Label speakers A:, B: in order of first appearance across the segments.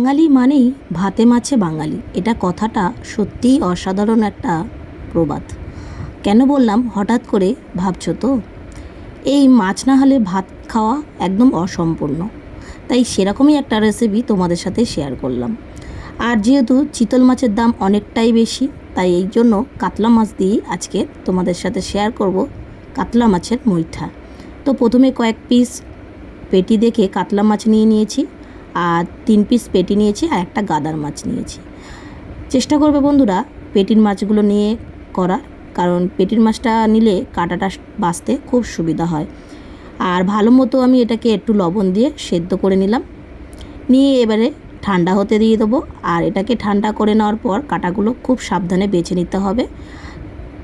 A: বাঙালি মানেই ভাতে মাছে বাঙালি। এটা কথাটা সত্যিই অসাধারণ একটা প্রবাদ। কেন বললাম? হঠাৎ করে ভাবছ তো? এই মাছ না হলে ভাত খাওয়া একদম অসম্পূর্ণ। তাই সেরকমই একটা রেসিপি তোমাদের সাথে শেয়ার করলাম। আর যেহেতু চিতল মাছের দাম অনেকটাই বেশি, তাই এই জন্য কাতলা মাছ দিয়েই আজকে তোমাদের সাথে শেয়ার করব কাতলা মাছের মুইঠা তো প্রথমে কয়েক পিস পেটি দেখে কাতলা মাছ নিয়ে নিয়েছি। আর তিন পিস পেটি নিয়েছি আর একটা গাদার মাছ নিয়েছি। চেষ্টা করবে বন্ধুরা পেটির মাছগুলো নিয়ে করার, কারণ পেটির মাছটা নিলে কাটাটা বাঁচতে খুব সুবিধা হয়। আর ভালো মতো আমি এটাকে একটু লবণ দিয়ে সেদ্ধ করে নিলাম। নিয়ে এবারে ঠান্ডা হতে দিয়ে দেবো। আর এটাকে ঠান্ডা করে নেওয়ার পর কাটাগুলো খুব সাবধানে বেছে নিতে হবে।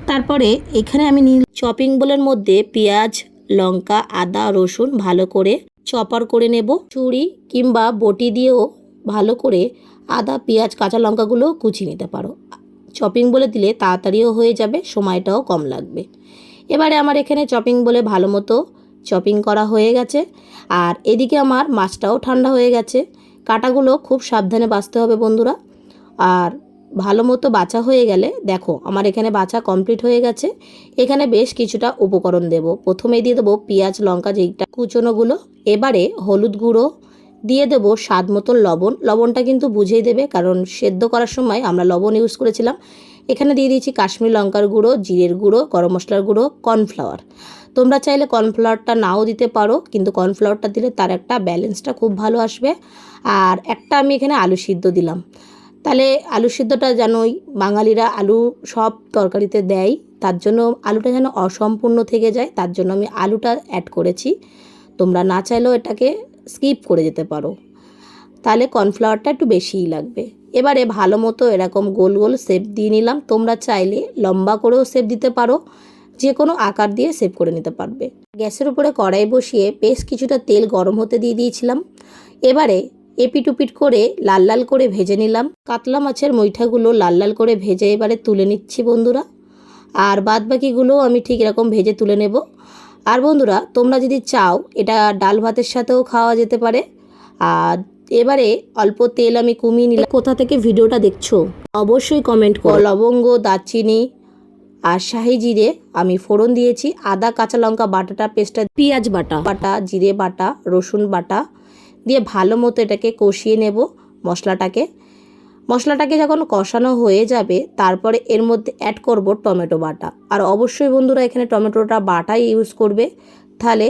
A: তারপরে এখানে আমি নীল চপিং বোলের মধ্যে পেঁয়াজ, লঙ্কা, আদা, রসুন ভালো করে চপার করে নেব, চুড়ি কিংবা বটি দিয়েও ভালো করে আদা, পেঁয়াজ, কাঁচা লঙ্কাগুলো কুচিয়ে নিতে পারো। চপিং বলে দিলে তাড়াতাড়িও হয়ে যাবে, সময়টাও কম লাগবে। এবারে আমার এখানে চপিং বলে ভালো মতো চপিং করা হয়ে গেছে। আর এদিকে আমার মাছটাও ঠান্ডা হয়ে গেছে। কাটাগুলো খুব সাবধানে বাঁচতে হবে বন্ধুরা। আর ভালো মতো বাছা হয়ে গেলে, দেখো, আমার এখানে বাছা কমপ্লিট হয়ে গেছে। এখানে বেশ কিছুটা উপকরণ দেব। প্রথমে দিয়ে দেবো পেঁয়াজ, লঙ্কা যেইটা কুচোনোগুলো এবারে হলুদ গুঁড়ো। দিয়ে দেবো স্বাদ মতন লবণ। লবণটা কিন্তু বুঝেই দেবে, কারণ সেদ্ধ করার সময় আমরা লবণ ইউজ করেছিলাম। এখানে দিয়ে দিয়েছি কাশ্মীর লঙ্কার গুঁড়ো, জিরের গুঁড়ো, গরম মশলার গুঁড়ো, কর্নফ্লাওয়ার। তোমরা চাইলে কর্নফ্লাওয়ারটা নাও দিতে পারো, কিন্তু কর্নফ্লাওয়ারটা দিলে তার একটা ব্যালেন্সটা খুব ভালো আসবে। আর একটা আমি এখানে আলু সিদ্ধ দিলাম। তাহলে আলু সিদ্ধটা জানোই, বাঙালিরা আলু সব তরকারিতে দেয়, তার জন্য আলুটা যেন অসম্পূর্ণ থেকে যায়, তার জন্য আমি আলুটা অ্যাড করেছি। তোমরা না চাইলেও এটাকে স্কিপ করে যেতে পারো। তাহলে কর্নফ্লাওয়ারটা একটু বেশিই লাগবে। এবারে ভালো মতো এরকম গোল গোল শেপ দিয়ে নিলাম, তোমরা চাইলে লম্বা করেও শেপ দিতে পারো যে কোনো আকার দিয়ে সেভ করে নিতে পারবে। গ্যাসের উপরে কড়াই বসিয়ে বেশ কিছুটা তেল গরম হতে দিয়ে দিয়েছিলাম। এবারে এপিটুপিট করে লাল লাল করে ভেজে নিলাম। কাতলা মাছের মুইঠাগুলো লাল লাল করে ভেজে এবারে তুলে নিচ্ছি বন্ধুরা। আর বাদ বাকিগুলোও আমি ঠিক এরকম ভেজে তুলে নেব। আর বন্ধুরা, তোমরা যদি চাও, এটা ডাল ভাতের সাথেও খাওয়া যেতে পারে। আর এবারে অল্প তেল আমি কমিয়ে নিলাম। কোথা থেকে ভিডিওটা দেখছ, অবশ্যই কমেন্ট করো। লবঙ্গ, দারচিনি আর শাহি জিরে আমি ফোড়ন দিয়েছি। আদা, কাঁচা লঙ্কা বাটাটা, পেস্টটা, পেঁয়াজ বাটা বাটা, জিরে বাটা, রসুন বাটা দিয়ে ভালো মতো এটাকে কষিয়ে নেব মশলাটাকে। মশলাটাকে যখন কষানো হয়ে যাবে, তারপরে এর মধ্যে অ্যাড করব টমেটো বাটা। আর অবশ্যই বন্ধুরা, এখানে টমেটোটা বাটাই ইউজ করবে। তাহলে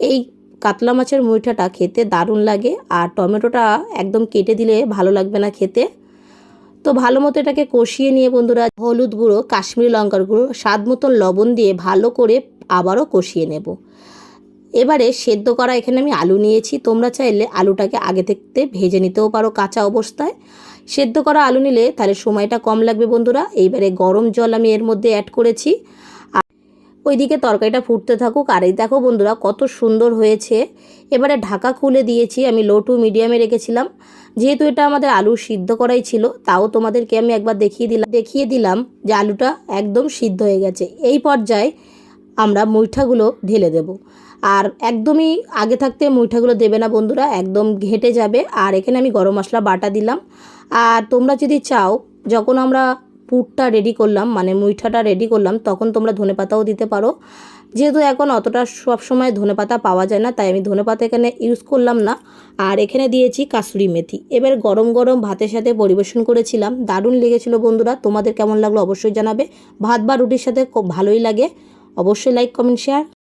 A: এই কাতলা মাছের মুইঠাটা খেতে দারুণ লাগে আর টমেটোটা একদম কেটে দিলে ভালো লাগবে না খেতে। তো ভালো মতো এটাকে কষিয়ে নিয়ে বন্ধুরা, হলুদ গুঁড়ো, কাশ্মীরি লঙ্কার গুঁড়ো, স্বাদ মতন লবণ দিয়ে ভালো করে আবারও কষিয়ে নেব। এবারে সেদ্ধ করা এখানে আমি আলু নিয়েছি। তোমরা চাইলে আলুটাকে আগে থেকে ভেজে নিতেও পারো কাঁচা অবস্থায়। সেদ্ধ করা আলু নিলে তাহলে সময়টা কম লাগবে বন্ধুরা। এইবারে গরম জল আমি এর মধ্যে অ্যাড করেছি। ওইদিকে তরকারিটা ফুটতে থাকুক। আর এই দেখো বন্ধুরা, কত সুন্দর হয়েছে। এবারে ঢাকা খুলে দিয়েছি আমি লো টু মিডিয়ামে রেখেছিলাম। যেহেতু এটা আমাদের আলু সিদ্ধ করাই ছিল, তাও তোমাদেরকে আমি একবার দেখিয়ে দিলাম। দেখিয়ে দিলাম যে আলুটা একদম সিদ্ধ হয়ে গেছে। এই পর্যায়ে আমরা মুইঠাগুলো ঢেলে দেব। আর একদমই আগে থাকতে মুইঠাগুলো দেবে না বন্ধুরা, একদম ঘেটে যাবে। আর এখানে আমি গরম মশলা বাটা দিলাম। আর তোমরা যদি চাও, যখন আমরা পুরটা রেডি করলাম মানে মুইঠাটা রেডি করলাম, তখন তোমরা ধনেপাতাও দিতে পারো। যেহেতু এখন অতটা সব সময় ধনেপাতা পাওয়া যায় না, তাই আমি ধনেপাতা এখানে ইউজ করলাম না। আর এখানে দিয়েছি কাসুরি মেথি। এবার গরম গরম ভাতের সাথে পরিবেশন করেছিলাম। দারুণ লেগেছিল বন্ধুরা, তোমাদের কেমন লাগল অবশ্যই জানাবে। ভাত বা রুটির সাথে খুব ভালোই লাগে। অবশ্যই লাইক কমেন্ট শেয়ার